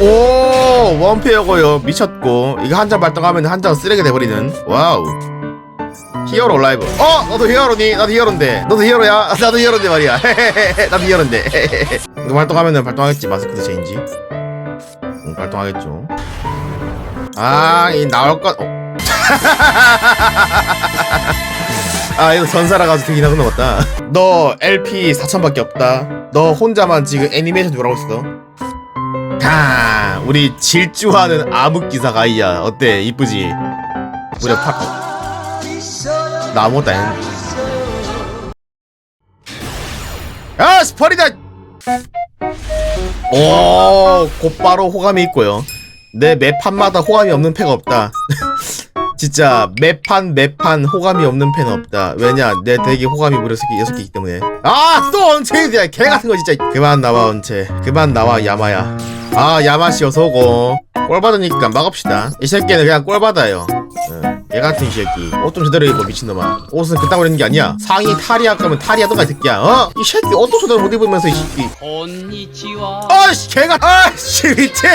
오 원페어고요. 미쳤고. 이거 한 장 발동하면 한 장 쓰레기 돼버리는. 와우. 히어로 라이브. 어 너도 히어로니? 나도 히어로인데. 너도 히어로야? 나도 히어로인데 말이야. 나도 히어로인데. 이거 발동하면은 발동하겠지. 마스크드 체인지. 응, 발동하겠죠. 아이 나올 것 어. 아 이거 전사라 가지고 되긴 하구나 맞다. 너 LP 4천밖에 없다. 너 혼자만 지금 애니메이션 누라고 있어. 가 우리 질주하는 암흑기사 가 이야. 어때? 이쁘지? 무려 팍나 아무것도 안 했는데. 야 스퍼리다! 오 곧바로 호감이 있고요. 내 매판마다 호감이 없는 패가 없다 진짜 매판 매판 호감이 없는 팬 없다. 왜냐 내 덱이 호감이 무려 6개, 6개이기 때문에. 아또 언체이드야 개같은 거 진짜 그만 나와 언체 그만 나와 야마야. 아 야마씨 어서오고. 꼴 받으니까 막읍시다. 이 새끼는 그냥 꼴 받아요. 응. 얘 같은 새끼. 옷 좀 제대로 입어 미친놈아. 옷은 그딴 걸 입는 게 아니야. 상의 탈의할 거면 탈의하던가 이 새끼야. 어? 이 새끼 옷도 제대로 못 입으면서 이 새끼. 언니치와. 아이씨 개가 아이씨 미친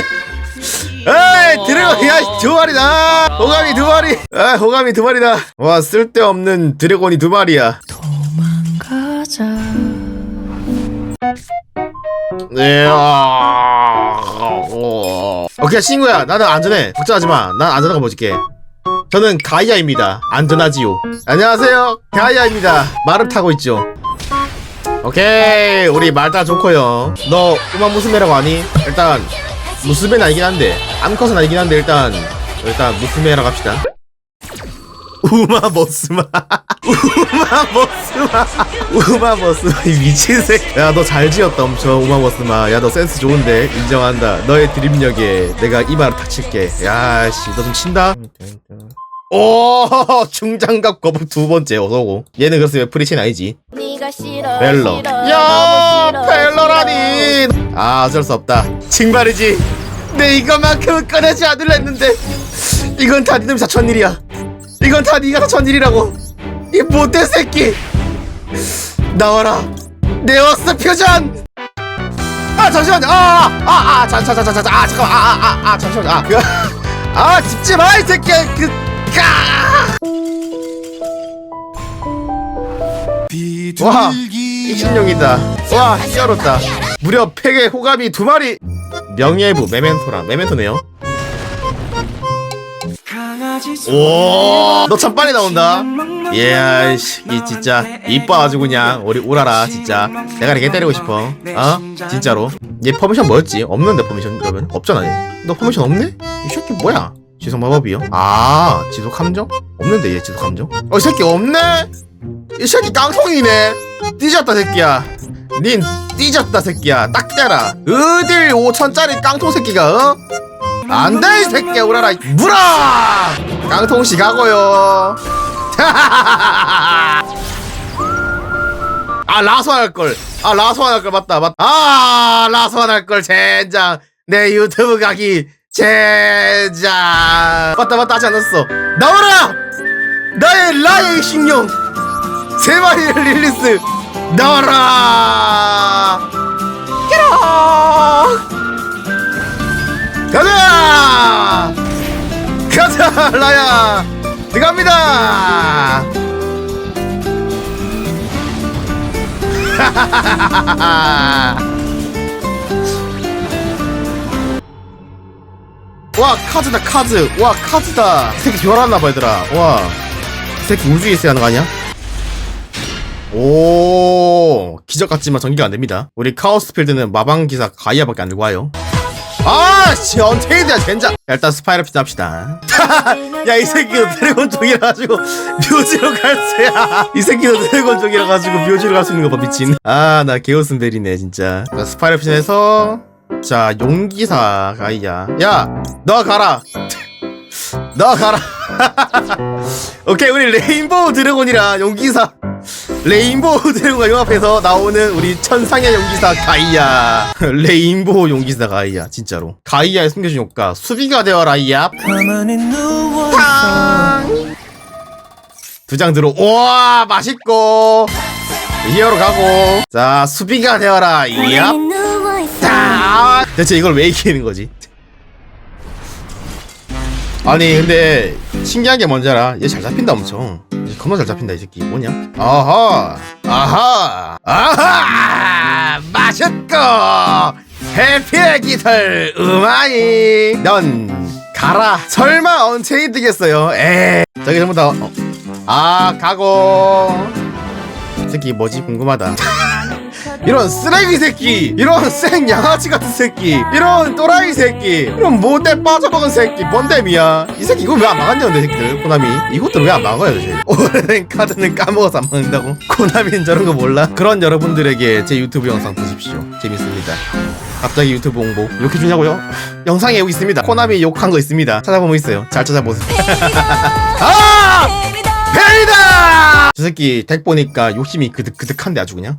에이 드래곤 야두 마리다. 호감이 두 마리. 아 호감이 두 마리다. 와 쓸데없는 드래곤이 두 마리야. 가자. 네 아, 어. 오케이 친구야 나는 안전해. 걱정하지 마난 안전한 거 보여줄게. 저는 가이아입니다. 안전하지요. 안녕하세요. 가이아입니다. 말을 타고 있죠. 오케이 우리 말다 좋고요. 너 우마 무스메라고 아니? 일단 무스메는 아니긴 한데 암컷은 아니긴 한데 일단 일단 무스메라고 합시다. 우마 머스마. 우마 머스마. 우마 머스마. 이 미친 새끼 야너 잘 지었다 엄청 우마 머스마. 야 너 센스 좋은데? 인정한다. 너의 드립력에 내가 이마를 닥칠게. 야씨 너 좀 친다? 오 중장갑 거북 두 번째 어서고 얘는 그래서 왜 프리친 아니지. 벨러 야 벨러라니. 아 어쩔 수 없다. 징발이지. 내 이것만큼은 꺼내지 않으려 했는데 이건 다 니놈 자천 일이야. 이건 다 니가 자천 일이라고. 이 못된 새끼. 나와라. 네오스 표전 아 잠시만요. 아아아 잠잠잠잠 아 잠깐만. 아아아 잠시만요. 아그아 집지 마이 새끼야. 그 까! 와 이신용이다. 와 히어로다. 무려 팩에 호감이 두 마리. 명예부 메멘토라. 메멘토네요. 오 너 참 빨리 나온다. 예, 씨, 이 진짜 이뻐 아주 그냥 우리 우라라 진짜. 내가 이렇게 때리고 싶어. 어? 진짜로? 얘 퍼미션 뭐였지? 없는데 퍼미션 그러면? 없잖아 얘. 너 퍼미션 없네? 이 새끼 뭐야? 지속 마법이요? 아 지속 함정? 없는데 얘 지속 함정? 어 이 새끼 없네? 이 새끼 깡통이네 띠졌다 새끼야. 닌 띠졌다 새끼야. 딱 대라. 어딜 5천짜리 깡통 새끼가 어? 안돼 이 새끼야. 우라라 물아! 깡통씨 가고요. 아 라소안 할걸. 아 라소안 할걸. 맞다 맞다. 아 라소안 할걸 젠장. 내 유튜브 가기 젠장. 맞다 맞다. 하지 않았어. 나와라! 나의 라의 신용 세 마리를 릴리스 나와라! 끼라! 가자! 가자 라야! 들어갑니다! 와 카즈다 카즈. 와 카즈다. 이 새끼 별았나봐 얘들아. 와이 새끼 우주에 있어야 하는 거 아니야? 오 기적 같지만 전기가 안 됩니다. 우리 카오스 필드는 마방 기사 가이아밖에 안 들고 와요. 아씨 언테이드야 젠장. 일단 스파이럴 합시다. 야 이 새끼도 드래곤 쪽이라 가지고 묘지로 갈 수야. 이 새끼도 드래곤 쪽이라 가지고 묘지로 갈 수 있는 거 봐 미친. 아 나 개웃음 베리네 진짜. 자, 스파이럴 피션에서 자 용기사 가이야 야 너 가라. 너 가라. 오케이 우리 레인보우 드래곤이랑 용기사 레인보우 드래곤과 융합해서 나오는 우리 천상의 용기사 가이아. 레인보우 용기사 가이아 진짜로. 가이아의 숨겨진 효과 수비가 되어라 이야 가만히 누워서 두장 들어. 우와 맛있고. 히어로 가고. 자 수비가 되어라. 얍 자, 대체 이걸 왜 이기는 거지? 아니 근데 신기한 게 뭔지 알아? 얘 잘 잡힌다 엄청. 얘 겁나 잘 잡힌다 이 새끼. 뭐냐? 아하! 아하! 아하! 맛있고! 해피의 깃털 음아이! 넌 가라. 설마 언체인 되겠어요? 에. 저기 전부 다 어. 아 가고 이 새끼 뭐지? 궁금하다 이런 쓰레기 새끼 이런 생 양아치 같은 새끼 이런 또라이 새끼 이런 못돼 빠져먹은 새끼 뭔데미야? 이 새끼 이거 왜 안 막았냐 근데 새끼들 코나미? 이것들 왜 안 막아요 도대체? 오래된 카드는 까먹어서 안 막는다고? 코나미는 저런 거 몰라? 그런 여러분들에게 제 유튜브 영상 보십시오. 재밌습니다. 갑자기 유튜브 홍보. 욕해 주냐고요? 영상에 여기 있습니다. 코나미 욕한 거 있습니다. 찾아보면 있어요. 잘 찾아보세요. 아! 베리다! 저 새끼 덱 보니까 욕심이 그득그득한데 아주 그냥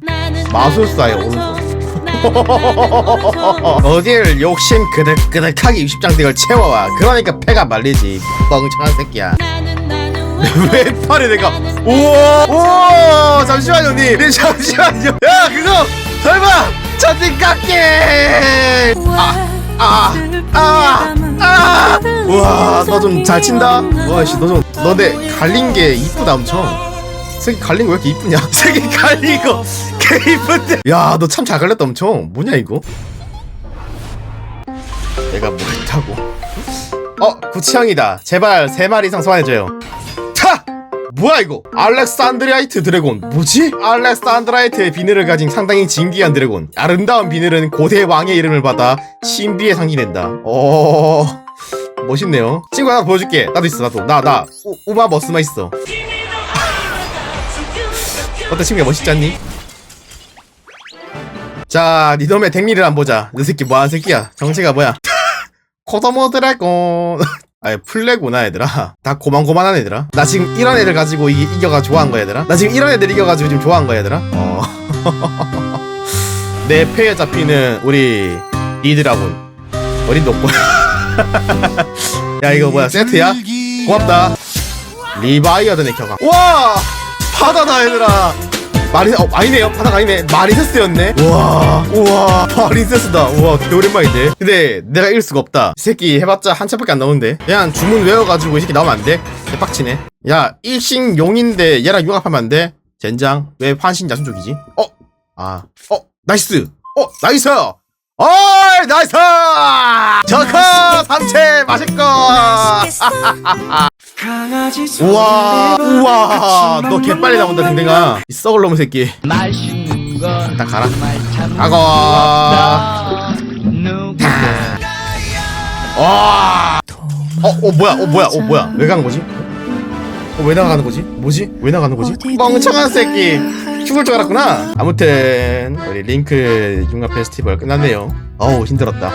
마술사의 오른손 어딜 욕심 그득그득하게 60장 덱을 채워와. 그러니까 패가 말리지. 뻥청한 새끼야. 왜 팔이 내가 우와! 우와! 잠시만요 형님 네, 잠시만요. 야 그거 설마 천진 깎게 아, 아 아 아. 우와 너 좀 잘 친다? 와씨 너 좀 너네 갈린 게 이쁘다 엄청 새끼 갈린 거 왜 이렇게 이쁘냐? 새끼 갈린 거개 이쁜데. 야 너 참 잘 갈렸다 엄청. 뭐냐 이거? 내가 뭐 했다고? 어 구치형이다. 제발 세 마리 이상 소환해줘요. 차! 뭐야 이거? 알렉산드라이트 드래곤. 뭐지? 알렉산드라이트의 비늘을 가진 상당히 진귀한 드래곤. 아름다운 비늘은 고대 왕의 이름을 받아 신비에 상징된다. 어 멋있네요. 친구 하나 보여줄게. 나도 있어 나도. 나나. 우마 머스마 있어 친구야 멋있지 않니? 자 니놈의 댕미를 한번 보자. 너 새끼 뭐하는 새끼야? 정체가 뭐야? 코도모 드래곤 아니 플레구나 얘들아. 다 고만고만한 애들아. 나 지금 이런 애들 가지고 이, 이겨가 좋아한 거야 얘들아. 나 지금 이런 애들 이겨가지고 지금 좋아한 거야 얘들아. 어. 내 패에 잡히는 우리 리드라군 어린 녹보. 야 이거 뭐야? 세트야? 고맙다. 리바이어드네 켜가 와 바다다 얘들아. 마리 어 아니네요. 바다가 아니네. 마리세스였네. 우와 우와 마리세스다. 우와 개 오랜만인데. 근데 내가 이길 수가 없다. 이 새끼 해봤자 한 챕밖에 안 나오는데. 그냥 주문 외워가지고 이 새끼 나오면 안돼? 개빡치네. 야 일식용인데 얘랑 융합하면 안돼? 젠장 왜 환신 자순족이지? 어? 아 어? 나이스. 어 나이스. 어이 나이스. 저커 삼채 맛있고 우와 우와. 너 개빨리 나온다 댕댕아. 이 썩을 놈의 새끼. 맛있는 건 일단 가라. 누구 와. 어, 어 뭐야 어 뭐야 어 뭐야. 왜 가는 거지? 어 왜 나가는 거지? 뭐지? 왜 나가는 거지? 멍청한 새끼. 죽을 줄 알았구나. 아무튼 우리 링크 융합 페스티벌 끝났네요. 어우 힘들었다